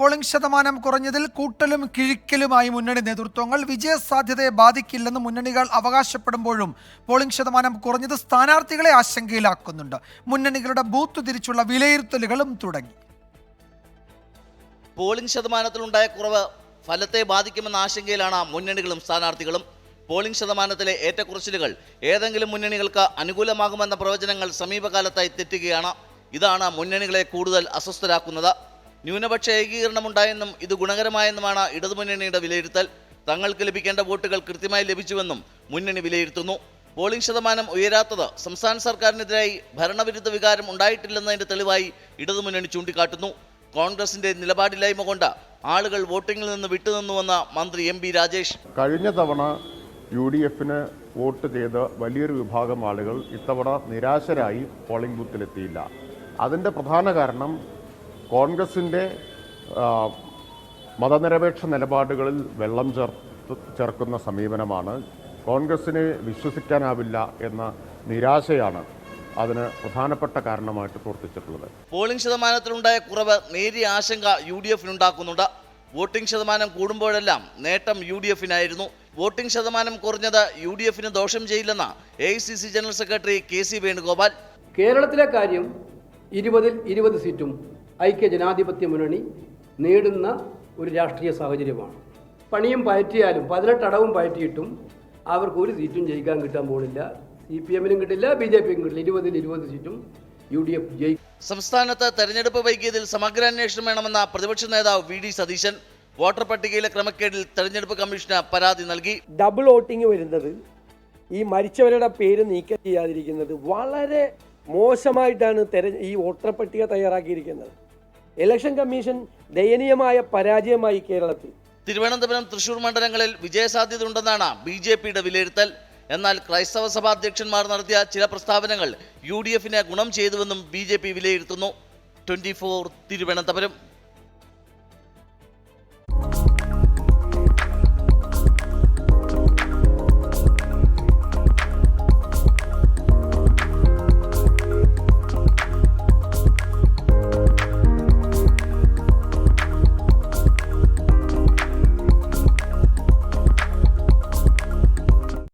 Polling ശതമാനം കുറഞ്ഞതിൽ കൂട്ടലും കിഴിക്കലുമായി മുന്നണി നേതൃത്വങ്ങൾ വിജയസാധ്യതയെ ബാധിക്കില്ലെന്ന് മുന്നണികൾ അവകാശപ്പെടുമ്പോഴും പോളിംഗ് ശതമാനം കുറഞ്ഞത് സ്ഥാനാർത്ഥികളെ ആശങ്കയിലാക്കുന്നുണ്ട്. മുന്നണികളുടെ ബൂത്ത് തിരിച്ചുള്ള വിലയിരുത്തലുകളും തുടങ്ങി. പോളിംഗ് ശതമാനത്തിലുണ്ടായ കുറവ് ഫലത്തെ ബാധിക്കുമെന്ന ആശങ്കയിലാണ് മുന്നണികളും സ്ഥാനാർത്ഥികളും. പോളിംഗ് ശതമാനത്തിലെ ഏറ്റക്കുറച്ചിലുകൾ ഏതെങ്കിലും മുന്നണികൾക്ക് അനുകൂലമാകുമെന്ന പ്രവചനങ്ങൾ സമീപകാലത്തായി തെറ്റുകയാണ്. ഇതാണ് മുന്നണികളെ കൂടുതൽ അസ്വസ്ഥരാക്കുന്നത്. ന്യൂനപക്ഷ ഏകീകരണമുണ്ടായെന്നും ഇത് ഗുണകരമായെന്നുമാണ് ഇടതുമുന്നണിയുടെ വിലയിരുത്തൽ. തങ്ങൾക്ക് ലഭിക്കേണ്ട വോട്ടുകൾ കൃത്യമായി ലഭിച്ചുവെന്നും മുന്നണി വിലയിരുത്തുന്നു. പോളിംഗ് ശതമാനം ഉയരാത്തത് സംസ്ഥാന സർക്കാരിനെതിരായി ഭരണവിരുദ്ധ വികാരം ഉണ്ടായിട്ടില്ലെന്നതിന്റെ തെളിവായി ഇടതുമുന്നണി ചൂണ്ടിക്കാട്ടുന്നു. കോൺഗ്രസിന്റെ നിലപാടില്ലായ്മ കൊണ്ട് ആളുകൾ വോട്ടിങ്ങിൽ നിന്ന് വിട്ടുനിന്നുവെന്ന മന്ത്രി എം ബി രാജേഷ്. കഴിഞ്ഞ തവണ യു ഡി എഫിന് വോട്ട് ചെയ്ത വലിയൊരു വിഭാഗം ആളുകൾ ഇത്തവണ നിരാശരായി പോളിംഗ് ബൂത്തിലെത്തിയില്ല. അതിന്റെ പ്രധാന കാരണം കോൺഗ്രസിന്റെ മതനിരപേക്ഷ നിലപാടുകളിൽ വെള്ളം ചേർത്ത് ചേർക്കുന്ന സമീപനമാണ്. കോൺഗ്രസിനെ വിശ്വസിക്കാനാവില്ല എന്ന നിരാശയാണ് അതിന് പ്രധാനപ്പെട്ട കാരണമായിട്ട് പ്രവർത്തിച്ചിട്ടുള്ളത്. പോളിംഗ് ശതമാനത്തിലുണ്ടായ കുറവ് നേരിയ ആശങ്ക യു ഡി എഫിനുണ്ടാക്കുന്നുണ്ട് വോട്ടിംഗ് ശതമാനം കൂടുമ്പോഴെല്ലാം നേട്ടം യു ഡി എഫിനായിരുന്നു വോട്ടിംഗ് ശതമാനം കുറഞ്ഞത് യു ഡി എഫിന് ദോഷം ചെയ്യില്ലെന്ന് A I C C general secretary K C Venugopal. കേരളത്തിലെ കാര്യം ഇരുപതിൽ ഇരുപത് സീറ്റും ഐക്യ ജനാധിപത്യ മുന്നണി നേടുന്ന ഒരു രാഷ്ട്രീയ സാഹചര്യമാണ്. പണിയും പയറ്റിയാലും പതിനെട്ടടവും പയറ്റിയിട്ടും അവർക്ക് ഒരു സീറ്റും ജയിക്കാൻ കിട്ടാൻ പോകുന്നില്ല സി പി എമ്മിനും കിട്ടില്ല ബി ജെ പിക്കും കിട്ടില്ല. ഇരുപതിൽ ഇരുപത് സീറ്റും യു ഡി എഫ് ജയിക്കും സംസ്ഥാനത്ത് തെരഞ്ഞെടുപ്പ് വൈകിയതിൽ സമഗ്ര അന്വേഷണം വേണമെന്ന പ്രതിപക്ഷ നേതാവ് വി ഡി സതീശൻ വോട്ടർ പട്ടികയിലെ ക്രമക്കേടിൽ തെരഞ്ഞെടുപ്പ് കമ്മീഷന് പരാതി നൽകി. ഡബിൾ വോട്ടിംഗ് വരുന്നത് ഈ മരിച്ചവരുടെ പേര് നീക്കം ചെയ്യാതിരിക്കുന്നത് വളരെ മോശമായിട്ടാണ് തെര ഈ വോട്ടർ പട്ടിക തയ്യാറാക്കിയിരിക്കുന്നത്. ഇലക്ഷൻ കമ്മീഷൻ ദയനീയമായ പരാജയമായി കേരളത്തിൽ. തിരുവനന്തപുരം തൃശൂർ മണ്ഡലങ്ങളിൽ വിജയസാധ്യത ഉണ്ടെന്നാണ് ബി ജെ പിയുടെ വിലയിരുത്തൽ. എന്നാൽ ക്രൈസ്തവ സഭാധ്യക്ഷന്മാർ നടത്തിയ ചില പ്രസ്താവനകൾ യു ഡി എഫിന് ഗുണം ചെയ്തുവെന്നും ബി ജെ പി വിലയിരുത്തുന്നു. Twenty four Thiruvananthapuram.